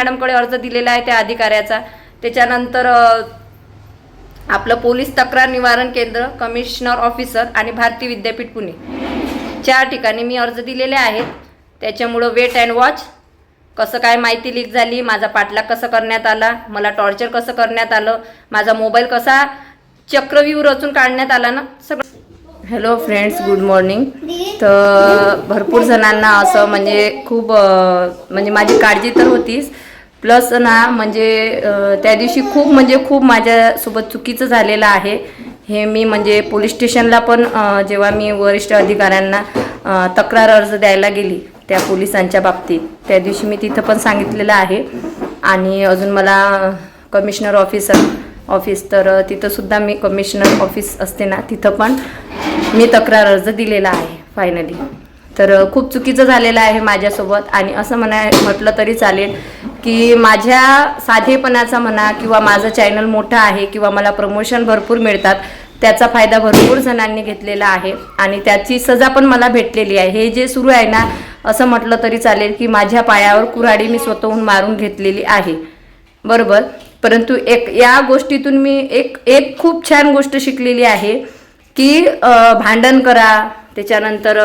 मॅडमकडे अर्ज दिलेला आहे त्या अधिकाऱ्याचा. त्याच्यानंतर आपलं पोलीस तक्रार निवारण केंद्र कमिशनर ऑफिसर आणि भारती विद्यापीठ पुणे. चार ठिकाणी मी अर्ज दिलेले आहेत. त्याच्यामुळं वेट अँड वॉच. कसं काय माहिती लीक झाली माझा पाठलाग कसं करण्यात आला मला टॉर्चर कसं करण्यात आलं माझा मोबाईल कसा चक्रव्यूह रचून काढण्यात आला ना सगळं. हॅलो फ्रेंड्स गुड मॉर्निंग तर भरपूर जणांना असं म्हणजे खूप म्हणजे माझी काळजी तर होतीच. प्लस ना म्हणजे त्या दिवशी खूप म्हणजे खूप माझ्यासोबत चुकीचं झालेलं आहे. हे मी म्हणजे पोलीस स्टेशनला पण जेव्हा मी वरिष्ठ अधिकाऱ्यांना तक्रार अर्ज द्यायला गेली त्या पोलिसांच्या बाबतीत त्या दिवशी मी तिथं पण सांगितलेलं आहे. आणि अजून मला कमिशनर ऑफिसर ऑफिस तर तिथंसुद्धा मी कमिशनर ऑफिस असते ना तिथं पण मी तक्रार अर्ज दिलेला आहे फायनली तर खूप चुकीचं झालेलं आहे माझ्यासोबत आणि असं म्हणा म्हटलं तरी चालेल की माझ्या साधेपणाचा म्हणा किंवा माझं चॅनल मोठं आहे किंवा मला प्रमोशन भरपूर मिळतात त्याचा फायदा भरपूर जणांनी घेतलेला आहे आणि त्याची सजा पण मला भेटलेली आहे. हे जे सुरू आहे ना असं म्हटलं तरी चालेल की माझ्या पायावर कुऱ्हाडी मी स्वतःहून मारून घेतलेली आहे. बरोबर? परंतु एक या गोष्टीतून मी एक एक खूप छान गोष्ट शिकलेली आहे की भांडण करा त्याच्यानंतर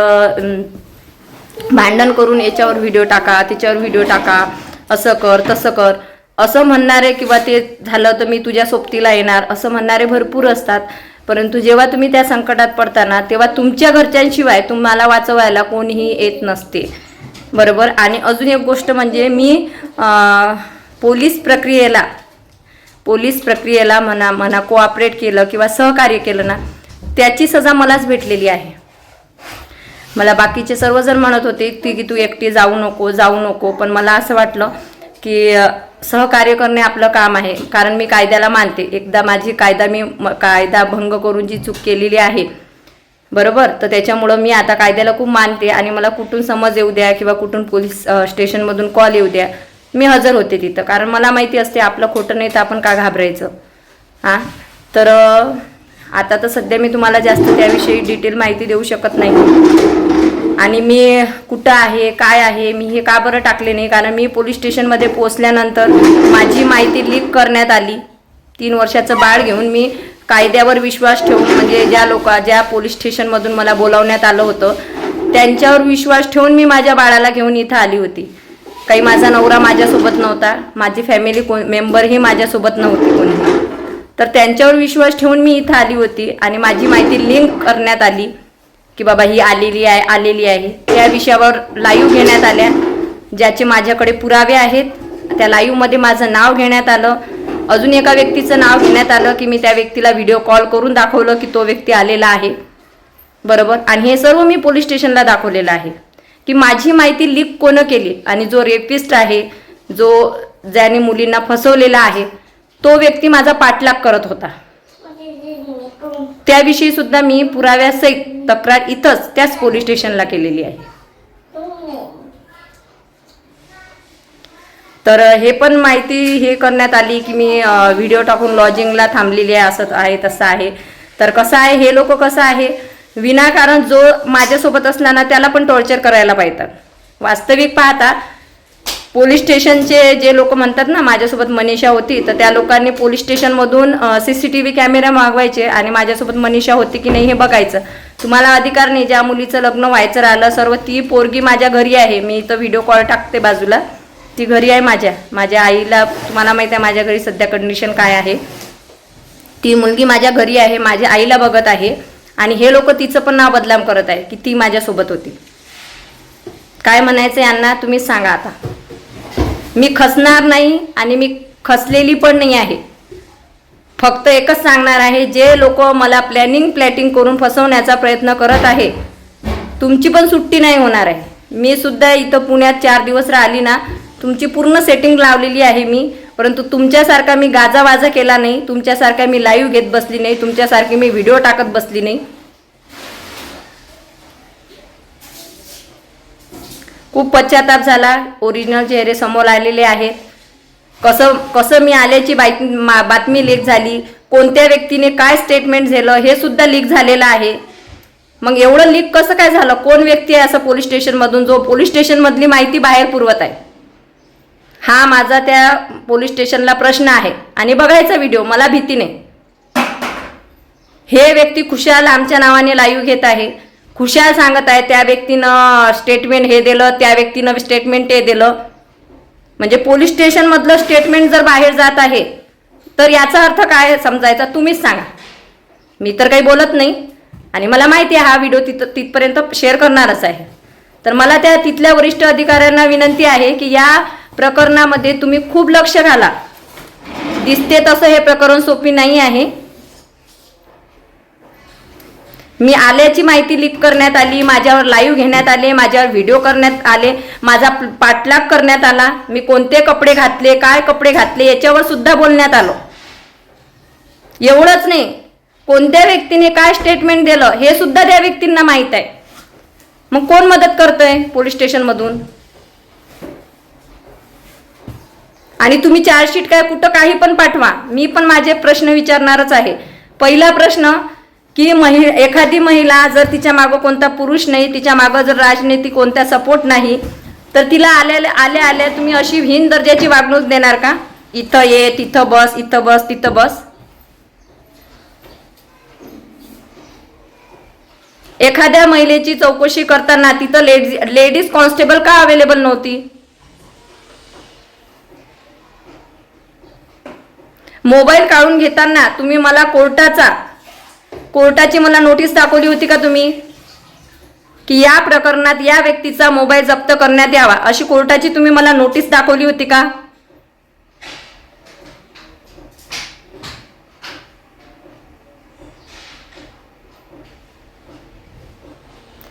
भांडण करून याच्यावर व्हिडिओ टाका त्याच्यावर व्हिडिओ टाका असं कर तसं कर. असं म्हणणारे किंवा ते झालं तर मी तुझ्या सोबतीला येणार असं म्हणणारे भरपूर असतात. परंतु जेव्हा तुम्ही त्या संकटात पडताना तेव्हा तुमच्या घरच्यांशिवाय तुम्हाला वाचवायला कोणीही येत नसते. बरोबर? आणि अजून एक गोष्ट म्हणजे मी पोलीस प्रक्रियेला पोलीस प्रक्रियेला म्हणा म्हणा कोऑपरेट केलं किंवा सहकार्य केलं ना त्याची सजा मलाच भेटलेली आहे. मला बाकीचे सर्वजण म्हणत होते की की तू एकटी जाऊ नको जाऊ नको. पण मला असं वाटलं की सहकार्य करणे आपलं काम आहे. कारण मी कायद्याला मानते. एकदा माझी कायदा मी म- कायदा भंग करून जी चूक केलेली आहे बरोबर? तर त्याच्यामुळं मी आता कायद्याला खूप मानते आणि मला कुठून समज येऊ द्या किंवा कुठून पोलीस स्टेशनमधून कॉल येऊ द्या. मी हजर होते तिथं. कारण मला माहिती असते आपलं खोटं नाही तर आपण का घाबरायचं? हां तर आता तर सध्या मी तुम्हाला जास्त त्याविषयी डिटेल माहिती देऊ शकत नाही. आणि मी कुठं आहे काय आहे मी हे का बरं टाकले नाही? कारण मी पोलीस स्टेशनमध्ये पोहोचल्यानंतर माझी माहिती लीक करण्यात आली. तीन वर्षाचं बाळ घेऊन मी कायद्यावर विश्वास ठेवून म्हणजे ज्या लोक ज्या पोलीस स्टेशनमधून मला बोलावण्यात आलं होतं त्यांच्यावर विश्वास ठेवून मी माझ्या बाळाला घेऊन इथं आली होती. काही माझा नवरा माझ्यासोबत नव्हता. माझी फॅमिली को मेंबरही माझ्यासोबत नव्हती कोणी. तर त्यांच्यावर विश्वास ठेवून मी इथं आली होती आणि माझी माहिती लिंक करण्यात आली की बाबा ही आलेली आहे आलेली आहे. त्या विषयावर लाईव्ह घेण्यात आल्या ज्याचे माझ्याकडे पुरावे आहेत. त्या लाईव्हमध्ये माझं नाव घेण्यात आलं. अजून एका व्यक्तीचं नाव घेण्यात आलं की मी त्या व्यक्तीला व्हिडिओ कॉल करून दाखवलं की तो व्यक्ती आलेला आहे. बरोबर? आणि हे सर्व मी पोलीस स्टेशनला दाखवलेलं आहे. की माझी माहिती लीक कोणं केली? आणि जो रेपिस्ट आहे जो ज्याने मुलींना फसवलेला आहे तो व्यक्ती माझा पाठलाग करत होता. त्याविषयी सुद्धा मी पुराव्यासहित तक्रार इथंच त्याच पोलीस स्टेशनला केलेली आहे. तर हे पण माहिती हे करण्यात आली की मी व्हिडिओ टाकून लॉजिंगला थांबलेली आहे असं आहे तसं आहे. तर कसं आहे हे लोक कसं आहे? विनाकारण जो माझ्यासोबत असला ना त्याला पण टॉर्चर करायला पाहतात. वास्तविक पाहता पोलीस स्टेशनचे जे लोक म्हणतात ना माझ्यासोबत मनीषा होती तर त्या लोकांनी police स्टेशनमधून C C T V camera मागवायचे आणि माझ्यासोबत मनीषा होती की नाही हे बघायचं. तुम्हाला अधिकार नाही ज्या मुलीचं लग्न व्हायचं राहिलं सर्व ती पोरगी माझ्या घरी आहे. मी इथं व्हिडिओ कॉल टाकते बाजूला. ती घरी आहे माझ्या. माझ्या आईला तुम्हाला माहिती आहे माझ्या घरी सध्या कंडिशन काय आहे. ती मुलगी माझ्या घरी आहे माझ्या आईला बघत आहे आणि हे लोक तिचं पण नाव बदलाम करत आहे की ती माझ्यासोबत होती. काय म्हणायचं यांना तुम्हीच सांगा आता. मी खसणार नाही आणि मी खसलेली पण नाही आहे. फक्त एकच सांगणार आहे जे लोक मला प्लॅनिंग प्लॅटिंग करून फसवण्याचा प्रयत्न करत आहे तुमची पण सुट्टी नाही होणार आहे. मी सुद्धा इथं पुण्यात चार दिवस राहिली ना तुमची पूर्ण सेटिंग लावलेली आहे मी परंतु तुमच्यासारखा मी गाजावाजा केला नाही तुमच्यासारखा मी लाईव्ह घेत बसली नाही तुमच्यासारखी मी व्हिडिओ टाकत बसली नाही. खूप पश्चाताप झाला. ओरिजिनल चेहरे समोर आलेले आहेत. कसं कसं मी आल्याची बाईक मा- बातमी लीक झाली. कोणत्या व्यक्तीने काय स्टेटमेंट झालं हे सुद्धा लीक झालेलं आहे. मग एवढं लीक कसं काय झालं? कोण व्यक्ती आहे असं पोलीस स्टेशनमधून जो पोलीस स्टेशनमधली माहिती बाहेर पुरवत आहे. हा माझा त्या पोलीस स्टेशनला प्रश्न आहे. आणि बघायचा व्हिडिओ मला भीती नाही. हे व्यक्ती खुशाल आमच्या नावाने लाईव्ह घेत आहे. खुशाल सांगत आहे त्या व्यक्तीनं स्टेटमेंट हे दिलं त्या व्यक्तीनं स्टेटमेंट ते दिलं. म्हणजे पोलीस स्टेशनमधलं स्टेटमेंट जर बाहेर जात आहे तर याचा अर्थ काय समजायचा तुम्हीच सांगा. मी तर काही बोलत नाही. आणि मला माहिती आहे हा व्हिडिओ तिथं तिथपर्यंत शेअर करणारच आहे. तर मला त्या तिथल्या वरिष्ठ अधिकाऱ्यांना विनंती आहे की या प्रकरणामध्ये तुम्ही खूप लक्ष घाला. दिसते तसं हे प्रकरण सोपी नाही आहे. मी आल्याची माहिती लीक करण्यात आली माझ्यावर लाईव्ह घेण्यात आले माझ्यावर व्हिडिओ करण्यात आले माझा पाठलाग करण्यात आला मी कोणते कपडे घातले काय कपडे घातले याच्यावर सुद्धा बोलण्यात आलो. एवढंच नाही कोणत्या व्यक्तीने काय स्टेटमेंट दिलं हे सुद्धा त्या व्यक्तींना माहीत आहे. मग कोण मदत करतंय पोलीस स्टेशनमधून? आणि तुम्ही चार्जशीट काय कुठं काही पण पाठवा मी पण माझे प्रश्न विचारणारच आहे. पहिला प्रश्न की महि एखादी महिला जर तिच्या मागं कोणता पुरुष नाही तिच्या मागं जर राजनीती कोणता सपोर्ट नाही तर तिला आल्या आल्या आल्या तुम्ही अशी हीन दर्जाची वागणूक देणार का? इथं ये तिथं बस इथं बस तिथं बस. एखाद्या महिलेची चौकशी करताना तिथं लेडीज लेडीज कॉन्स्टेबल का अवेलेबल नव्हती? मोबाईल काढून घेताना तुम्ही मला कोर्टाचा कोर्टाची मला नोटीस दाखवली होती का तुम्ही? की या प्रकरणात या व्यक्तीचा मोबाईल जप्त करण्यात यावा अशी कोर्टाची तुम्ही मला नोटीस दाखवली होती का?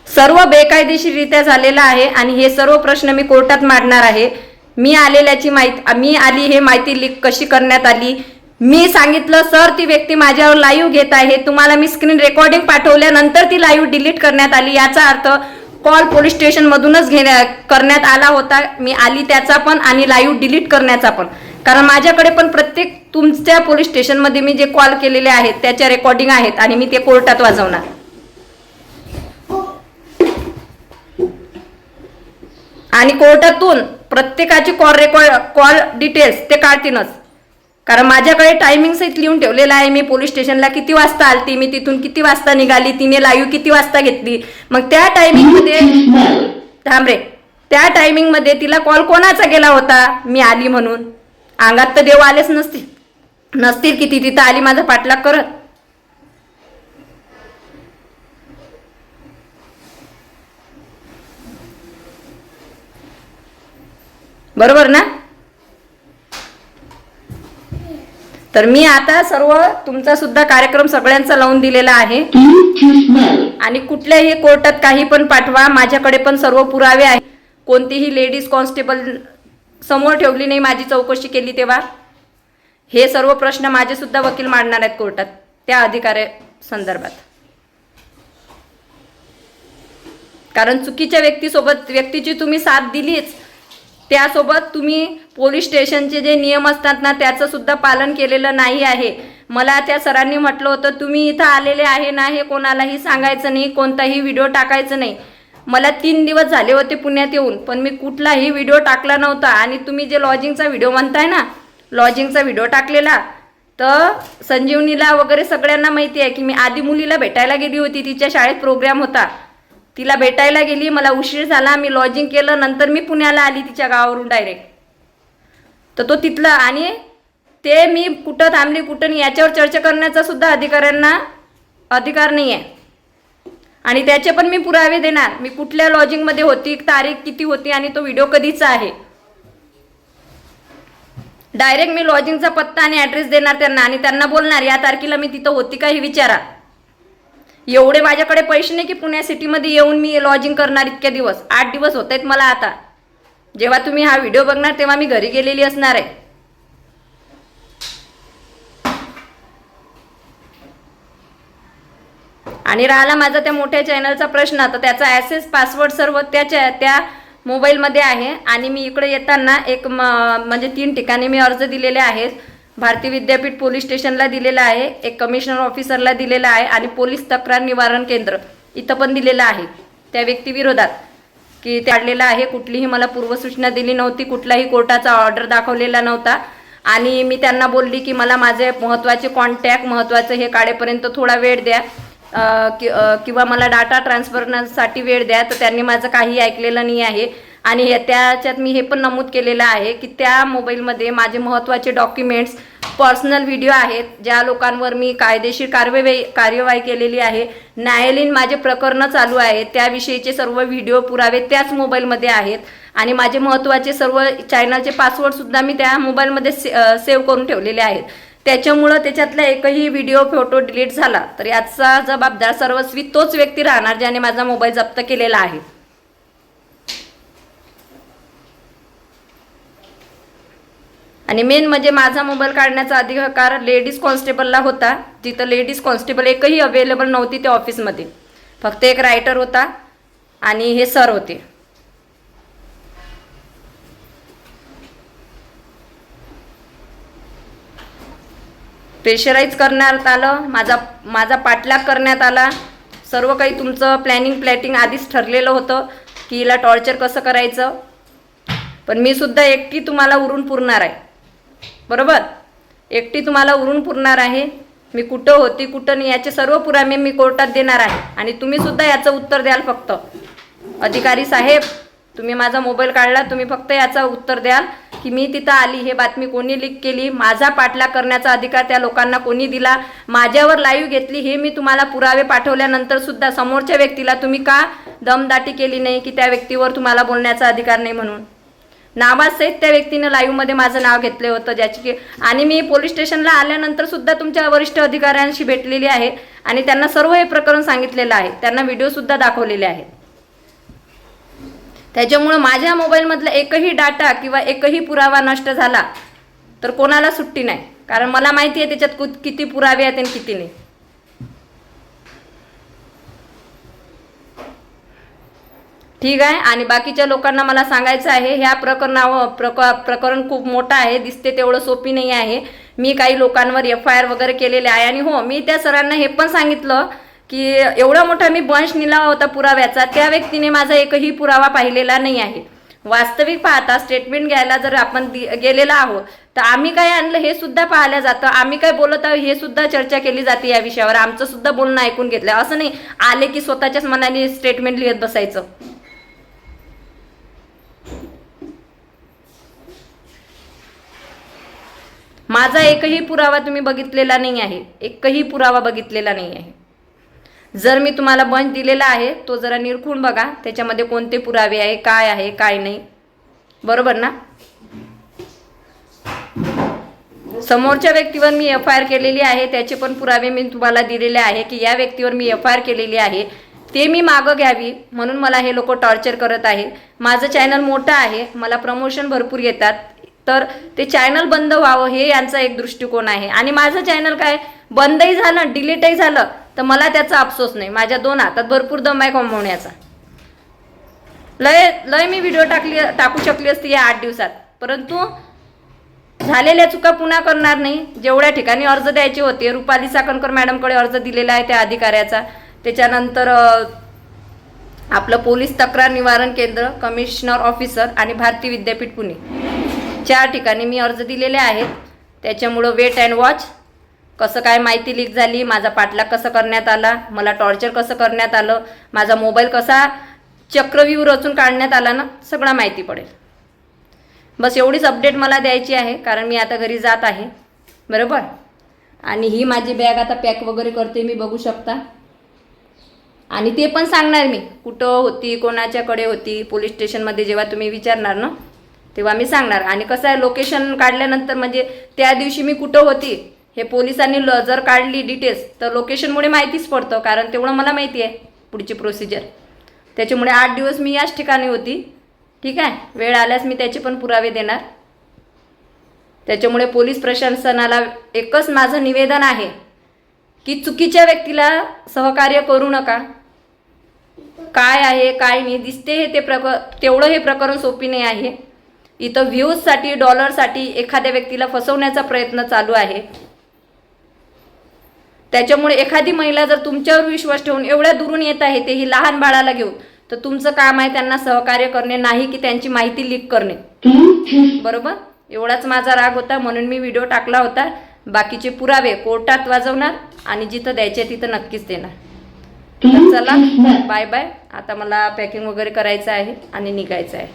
सर्व बेकायदेशीररित्या झालेलं आहे आणि हे सर्व प्रश्न मी कोर्टात मांडणार आहे. मी आलेल्याची माहिती मी आली हे माहिती लीक कशी करण्यात आली? मी सांगितलं सर ती व्यक्ती माझ्यावर लाईव्ह घेत आहे. तुम्हाला मी स्क्रीन रेकॉर्डिंग पाठवल्यानंतर ती लाईव्ह डिलीट करण्यात आली. याचा अर्थ कॉल पोलीस स्टेशन मधूनच घेण्या करण्यात आला होता. मी आली त्याचा पण आणि लाईव्ह डिलीट करण्याचा पण. कारण माझ्याकडे पण प्रत्येक तुमच्या पोलीस स्टेशनमध्ये मी जे कॉल केलेले आहेत त्याच्या रेकॉर्डिंग आहेत आणि मी ते कोर्टात वाजवणार. आणि कोर्टातून प्रत्येकाची कॉल रेकॉर्ड कॉल डिटेल्स ते काढतीनच कारण माझ्याकडे टायमिंग सहित लिहून ठेवलेलं आहे. मी पोलीस स्टेशनला किती वाजता आलती? मी तिथून किती वाजता निघाली? तिने लाईव्ह किती वाजता घेतली? मग त्या टायमिंगमध्ये थांब रे. त्या टायमिंगमध्ये तिला कॉल कोणाचा गेला होता? मी आली म्हणून. अंगात तर देव आलेच नसतील नसतील किती तिथं आली माझा पाठलाग करत. बरोबर ना? तर मी आता सर्व तुमचा सुद्धा कार्यक्रम सगळ्यांचा लावून दिलेला आहे. आणि कुठल्याही कोर्टात काही पण पाठवा माझ्याकडे पण सर्व पुरावे आहे कोणतीही लेडीज कॉन्स्टेबल समोर ठेवली नाही माझी चौकशी केली तेव्हा. हे सर्व प्रश्न माझे सुद्धा वकील मांडणार आहेत कोर्टात त्या अधिकाऱ्या संदर्भात. कारण चुकीच्या व्यक्तीसोबत व्यक्तीची तुम्ही साथ दिलीच त्यासोबत तुम्ही पोलीस स्टेशनचे जे नियम असतात ना त्याचं सुद्धा पालन केलेलं नाही आहे. मला त्या सरांनी म्हटलं होतं तुम्ही इथं आलेले आहे ना हे कोणालाही सांगायचं नाही कोणताही व्हिडिओ टाकायचं नाही. मला तीन दिवस झाले होते पुण्यात येऊन पण मी कुठलाही व्हिडिओ टाकला नव्हता. आणि तुम्ही जे लॉजिंगचा व्हिडिओ म्हणताय ना लॉजिंगचा व्हिडिओ टाकलेला तर संजीवनीला वगैरे सगळ्यांना माहिती आहे की मी आधी मुलीला भेटायला गेली होती तिच्या शाळेत प्रोग्राम होता. तिला भेटायला गेली मला उशीर झाला मी लॉजिंग केलं नंतर मी पुण्याला आली तिच्या गावावरून डायरेक्ट तर तो तिथला आणि ते मी कुठं थांबली कुठं नाही याच्यावर चर्चा करण्याचा सुद्धा अधिकाऱ्यांना अधिकार नाही आहे आणि त्याचे पण मी पुरावे देणार. मी कुठल्या लॉजिंगमध्ये होती तारीख किती होती आणि तो व्हिडिओ कधीचा आहे. डायरेक्ट मी लॉजिंगचा पत्ता आणि ॲड्रेस देणार त्यांना आणि त्यांना बोलणार या तारखेला मी तिथं होती का हे विचारा. एवढे माझ्याकडे पैसे नाही की पुण्या सिटीमध्ये येऊन मी लॉजिंग करणार इतके दिवस. आठ दिवस होत आहेत मला आता. जेव्हा तुम्ही हा व्हिडिओ बघणार तेव्हा मी घरी गेलेली असणार आहे. आणि राहिला माझा त्या मोठ्या चॅनलचा प्रश्न. तर त्याचा ॲसेस पासवर्ड सर्व त्याच्या त्या मोबाईलमध्ये आहे. आणि मी इकडे येताना एक म्हणजे तीन ठिकाणी मी अर्ज दिलेले आहेत. भारतीय विद्यापीठ पोलीस स्टेशनला दिलेला आहे एक कमिशनर ऑफिसरला दिलेला आहे आणि पोलीस तक्रार निवारण केंद्र इथं पण दिलेलं आहे. त्या व्यक्तीविरोधात की ते काढलेलं आहे कुठलीही मला पूर्वसूचना दिली नव्हती कुठलाही कोर्टाचा ऑर्डर दाखवलेला नव्हता. आणि मी त्यांना बोलली की मला माझे महत्त्वाचे कॉन्टॅक्ट महत्त्वाचं हे काढेपर्यंत थोडा वेळ द्या. किंवा मला डाटा ट्रान्सफरसाठी वेळ द्या तर त्यांनी माझं काही ऐकलेलं नाही आहे. आणि त्याच्यात मी हे पण नमूद केलेलं आहे की त्या मोबाईलमध्ये माझे महत्त्वाचे डॉक्युमेंट्स पर्सनल व्हिडिओ आहेत ज्या लोकांवर मी कायदेशीर कार्यवाही कार्यवाही केलेली आहे. न्यायालयीन माझे प्रकरणं चालू आहेत त्याविषयीचे सर्व व्हिडिओ पुरावे त्याच मोबाईलमध्ये आहेत. आणि माझे महत्त्वाचे सर्व चॅनलचे पासवर्डसुद्धा मी त्या मोबाईलमध्ये से सेव्ह करून ठेवलेले आहेत. त्याच्यामुळं त्याच्यातला एकही व्हिडिओ फोटो डिलीट झाला तर याचा जबाबदार सर्वस्वी तोच व्यक्ती राहणार ज्याने माझा मोबाईल जप्त केलेला आहे. आणि मेन म्हणजे माझा मोबाईल काढण्याचा अधिकार लेडीज कॉन्स्टेबलला होता. तिथं लेडीज कॉन्स्टेबल एकही अवेलेबल नव्हती त्या ऑफिसमध्ये फक्त एक रायटर होता आणि हे सर होते. प्रेशराईज करण्यात आलं माझा माझा पाठलाग करण्यात आला. सर्व काही तुमचं प्लॅनिंग प्लॅटिंग आधीच ठरलेलं होतं की हिला टॉर्चर कसं करायचं. पण मी सुद्धा एकटी तुम्हाला उरून पुरणार आहे. बरोबर? एकटी तुम्हाला उरून पुरणार आहे. मी कुठं होती कुठं नाही याचे सर्व पुरावे मी कोर्टात देणार आहे. आणि तुम्ही सुद्धा याचं उत्तर द्याल फक्त. अधिकारी साहेब तुम्ही माझा मोबाईल काढला तुम्ही फक्त याचं उत्तर द्याल की मी तिथं आली. हे बातमी कोणी लीक केली? माझा पाठलाग करण्याचा अधिकार त्या लोकांना कोणी दिला? माझ्यावर लाईव्ह घेतली हे मी तुम्हाला पुरावे पाठवल्यानंतर सुद्धा समोरच्या व्यक्तीला तुम्ही का दमदाटी केली नाही की त्या व्यक्तीवर तुम्हाला बोलण्याचा अधिकार नाही म्हणून? नावासहित त्या व्यक्तीनं लाईव्हमध्ये माझं नाव घेतलं होतं ज्याची की आणि मी पोलीस स्टेशनला आल्यानंतर सुद्धा तुमच्या वरिष्ठ अधिकाऱ्यांशी भेटलेली आहे आणि त्यांना सर्व हे प्रकरण सांगितलेलं आहे. त्यांना व्हिडिओसुद्धा दाखवलेले आहेत. त्याच्यामुळं माझ्या मोबाईलमधला एकही डाटा किंवा एकही पुरावा नष्ट झाला तर कोणाला सुट्टी नाही. कारण मला माहिती आहे त्याच्यात कु किती पुरावे आहेत आणि किती नाही. ठीक आहे? आणि बाकीच्या लोकांना मला सांगायचं आहे ह्या प्रकरणावर प्रक प्रकरण खूप मोठं आहे दिसते तेवढं सोपी नाही आहे. मी काही लोकांवर एफ आय आर वगैरे केलेले आहे आणि हो मी त्या सरांना हे पण सांगितलं की एवढा मोठा मी बंश निलावा होता पुराव्याचा त्या व्यक्तीने माझा एकही पुरावा पाहिलेला नाही आहे. वास्तविक पाहता स्टेटमेंट घ्यायला जर आपण दि- गेलेला आहोत तर आम्ही काय आणलं हे सुद्धा पाहिलं जातं. आम्ही काय बोलत आहोत हे सुद्धा चर्चा केली जाते या विषयावर. आमचं सुद्धा बोलणं ऐकून घेतलं. असं नाही आले की स्वतःच्याच मनाने स्टेटमेंट लिहित बसायचं. माझा एकही पुरावा तुम्ही बघितलेला नाही आहे. एकही पुरावा बघितलेला नाही आहे. जर मी तुम्हाला बंच दिलेला आहे तो जरा निरखून बघा त्याच्यामध्ये कोणते पुरावे आहे काय आहे काय नाही. बरोबर ना? समोरच्या व्यक्तीवर मी एफ आय आर केलेली आहे त्याचे पण पुरावे मी तुम्हाला दिलेले आहे की या व्यक्तीवर मी एफ आय आर केलेली आहे ते मी मागं घ्यावी म्हणून मला हे लोक टॉर्चर करत आहे. माझं चॅनल मोठं आहे मला प्रमोशन भरपूर येतात. तर ते चॅनल बंद व्हावं हे यांचा एक दृष्टिकोन आहे. आणि माझं चॅनल काय? बंदही झालं डिलीटही झालं तर मला त्याचा अफसोस नाही. माझ्या दोन हातात भरपूर दम आहे कमवण्याचा लय लय मी व्हिडिओ टाकली टाकू शकली असती या आठ दिवसात. परंतु झालेल्या चुका पुन्हा करणार नाही. जेवढ्या ठिकाणी अर्ज द्यायचे होते रुपाली साकणकर मॅडमकडे अर्ज दिलेला आहे त्या अधिकाऱ्याचा. त्याच्यानंतर आपलं पोलीस तक्रार निवारण केंद्र कमिशनर ऑफिसर आणि भारती विद्यापीठ पुणे. चार ठिकाणी मी अर्ज दिलेले आहेत. त्याच्यामुळं वेट अँड वॉच कसं काय माहिती लीक झाली माझा पाठलाग कसं करण्यात आला मला टॉर्चर कसं करण्यात आलं माझा मोबाईल कसा चक्रव्यूह रचून काढण्यात आला ना सगळा माहिती पडेल. बस एवढीच अपडेट मला द्यायची आहे कारण मी आता घरी जात आहे. बरोबर? आणि ही माझी बॅग आता पॅक वगैरे करते मी बघू शकता. आणि ते पण सांगणार मी कुठं होती कोणाच्याकडे होती पोलीस स्टेशनमध्ये जेव्हा तुम्ही विचारणार ना तेव्हा मी सांगणार. आणि कसं आहे लोकेशन काढल्यानंतर म्हणजे त्या दिवशी मी कुठं होती हे पोलिसांनी ल जर काढली डिटेल्स तर लोकेशनमुळे माहितीच पडतं कारण तेवढं मला माहिती आहे पुढची प्रोसिजर त्याच्यामुळे आठ दिवस मी याच ठिकाणी होती. ठीक आहे? वेळ आल्यास मी त्याचे पण पुरावे देणार. त्याच्यामुळे पोलीस प्रशासनाला एकच माझं निवेदन आहे की चुकीच्या व्यक्तीला सहकार्य करू नका. काय आहे काय नाही दिसते हे ते प्रक तेवढं हे प्रकरण सोपी नाही आहे. इथं व्ह्यूजसाठी डॉलरसाठी एखाद्या व्यक्तीला फसवण्याचा प्रयत्न चालू आहे. त्याच्यामुळे एखादी महिला जर तुमच्यावर विश्वास ठेवून एवढ्या दुरून येत आहे तेही लहान बाळाला घेऊन तर तुमचं काम आहे त्यांना सहकार्य करणे नाही की त्यांची माहिती लीक करणे. बरोबर? एवढाच माझा राग होता म्हणून मी व्हिडिओ टाकला होता. बाकीचे पुरावे कोर्टात वाजवणार आणि जिथं द्यायचे तिथं नक्कीच देणार. तर चला बाय बाय. आता मला पॅकिंग वगैरे करायचं आहे आणि निघायचं आहे.